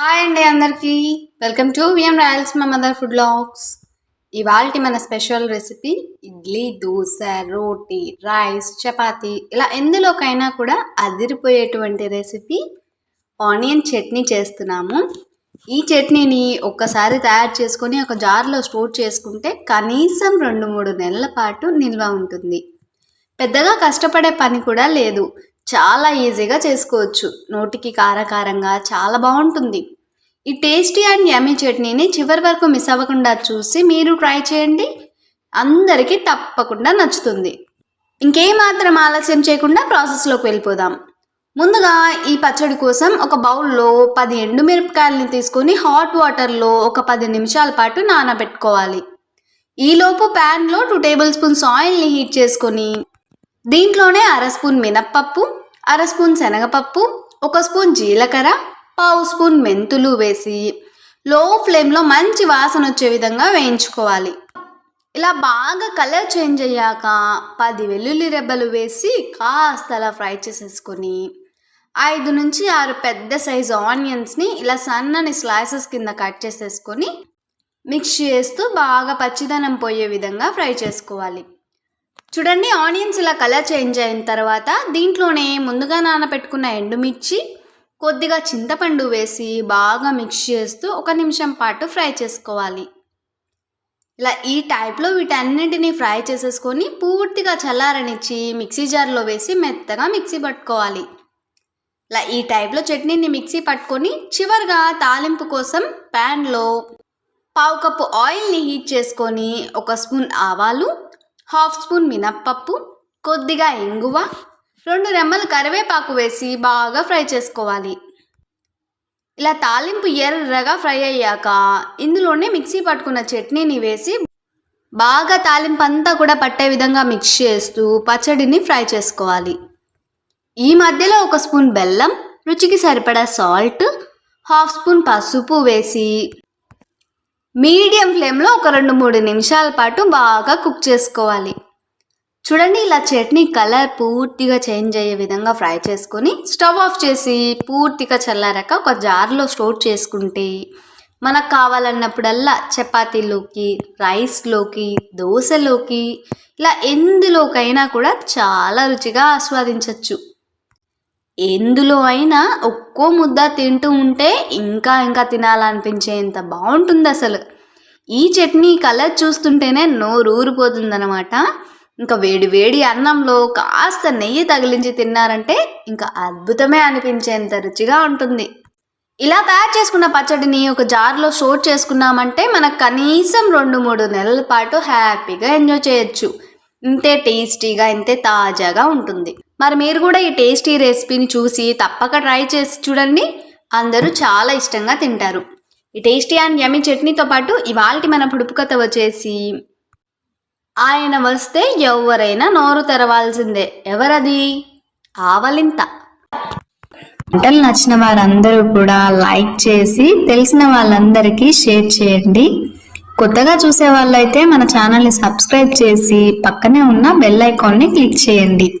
Hi అండి అందరికీ. Welcome to VM Royals మా మదర్ ఫుడ్ లాగ్స్ ఇవాళ మన special recipe idli dosa roti rice chapati. ఇలా ఎందులోకైనా కూడా అదిరిపోయేటువంటి రెసిపీ ఆనియన్ చట్నీ చేస్తున్నాము. ఈ చట్నీని ఒక్కసారి తయారు చేసుకొని ఒక జార్లో స్టోర్ చేసుకుంటే కనీసం రెండు మూడు నెలల పాటు నిల్వ ఉంటుంది. పెద్దగా కష్టపడే పని కూడా లేదు. చాలా ఈజీగా చేసుకోవచ్చు. నోటికి కారకారంగా చాలా బాగుంటుంది. ఈ టేస్టీ అండ్ యమీ చట్నీని చివరి వరకు మిస్ అవ్వకుండా చూసి మీరు ట్రై చేయండి. అందరికీ తప్పకుండా నచ్చుతుంది. ఇంకేమాత్రం ఆలస్యం చేయకుండా ప్రాసెస్లోకి వెళ్ళిపోదాం. ముందుగా ఈ పచ్చడి కోసం ఒక బౌల్లో పది ఎండుమిరపకాయలని తీసుకొని హాట్ వాటర్లో ఒక పది నిమిషాల పాటు నానబెట్టుకోవాలి. ఈలోపు ప్యాన్లో టూ టేబుల్ స్పూన్స్ ఆయిల్ని హీట్ చేసుకొని దీంట్లోనే అర స్పూన్ మినప్పప్పు అర స్పూన్ శనగపప్పు ఒక స్పూన్ జీలకర్ర పావు స్పూన్ మెంతులు వేసి లో ఫ్లేమ్లో మంచి వాసన వచ్చే విధంగా వేయించుకోవాలి. ఇలా బాగా కలర్ చేంజ్ అయ్యాక పది వెల్లుల్లి రెబ్బలు వేసి కాస్త అలా ఫ్రై చేసేసుకొని ఐదు నుంచి ఆరు పెద్ద సైజు ఆనియన్స్ని ఇలా సన్నని స్లైసెస్ కింద కట్ చేసేసుకొని మిక్స్ చేస్తూ బాగా పచ్చిదనం పోయే విధంగా ఫ్రై చేసుకోవాలి. చూడండి ఆనియన్స్ ఇలా కలర్ చేంజ్ అయిన తర్వాత దీంట్లోనే ముందుగా నానబెట్టుకున్న ఎండుమిర్చి కొద్దిగా చింతపండు వేసి బాగా మిక్స్ చేస్తూ ఒక నిమిషం పాటు ఫ్రై చేసుకోవాలి. ఇలా ఈ టైప్లో వీటన్నింటినీ ఫ్రై చేసేసుకొని పూర్తిగా చల్లారనిచ్చి మిక్సీ జార్లో వేసి మెత్తగా మిక్సీ పట్టుకోవాలి. ఇలా ఈ టైప్లో చట్నీని మిక్సీ పట్టుకొని చివరిగా తాలింపు కోసం ప్యాన్లో పావు కప్పు ఆయిల్ని హీట్ చేసుకొని ఒక స్పూన్ ఆవాలు హాఫ్ స్పూన్ మినప్పప్పు కొద్దిగా ఇంగువ రెండు రెమ్మలు కరివేపాకు వేసి బాగా ఫ్రై చేసుకోవాలి. ఇలా తాలింపు ఎర్రగా ఫ్రై అయ్యాక ఇందులోనే మిక్సీ పట్టుకున్న చట్నీని వేసి బాగా తాలింపు అంతా కూడా పట్టే విధంగా మిక్స్ చేస్తూ పచ్చడిని ఫ్రై చేసుకోవాలి. ఈ మధ్యలో ఒక స్పూన్ బెల్లం రుచికి సరిపడా సాల్ట్ హాఫ్ స్పూన్ పసుపు వేసి మీడియం ఫ్లేమ్లో ఒక రెండు మూడు నిమిషాల పాటు బాగా కుక్ చేసుకోవాలి. చూడండి ఇలా చట్నీ కలర్ పూర్తిగా చేంజ్ అయ్యే విధంగా ఫ్రై చేసుకొని స్టవ్ ఆఫ్ చేసి పూర్తిగా చల్లారాక ఒక జార్లో స్టోర్ చేసుకుంటే మనకు కావాలన్నప్పుడల్లా చపాతీలోకి రైస్లోకి దోశలోకి ఇలా ఎందులోకైనా కూడా చాలా రుచిగా ఆస్వాదించవచ్చు ఎందులో అయినా ఒక్కో ముద్ద తింటూ ఉంటే ఇంకా ఇంకా తినాలనిపించేంత బాగుంటుంది అసలు ఈ చట్నీ కలర్ చూస్తుంటేనే నోరు ఊరిపోతుందనమాట ఇంకా వేడి వేడి అన్నంలో కాస్త నెయ్యి తగిలించి తిన్నారంటే ఇంకా అద్భుతమే అనిపించేంత రుచిగా ఉంటుంది. ఇలా తయారు చేసుకున్న పచ్చడిని ఒక జార్లో స్టోర్ చేసుకున్నామంటే మనకు కనీసం రెండు మూడు నెలల పాటు హ్యాపీగా ఎంజాయ్ చేయొచ్చు. ఇంతే టేస్టీగా ఇంతే తాజాగా ఉంటుంది. మరి మీరు కూడా ఈ టేస్టీ రెసిపీని చూసి తప్పక ట్రై చేసి చూడండి. అందరూ చాలా ఇష్టంగా తింటారు. ఈ టేస్టీ అండ్ యమీ చట్నీతో పాటు ఇవాళ మన పుడుపుకథ వచ్చేసి ఆయన వస్తే ఎవరైనా నోరు తెరవాల్సిందే. ఎవరది? ఆవలింత. వంటలు నచ్చిన వారందరూ కూడా లైక్ చేసి తెలిసిన వాళ్ళందరికీ షేర్ చేయండి. కొత్తగా చూసే వాళ్ళైతే మన ఛానల్ని సబ్స్క్రైబ్ చేసి పక్కనే ఉన్న బెల్ ఐకాన్ని క్లిక్ చేయండి.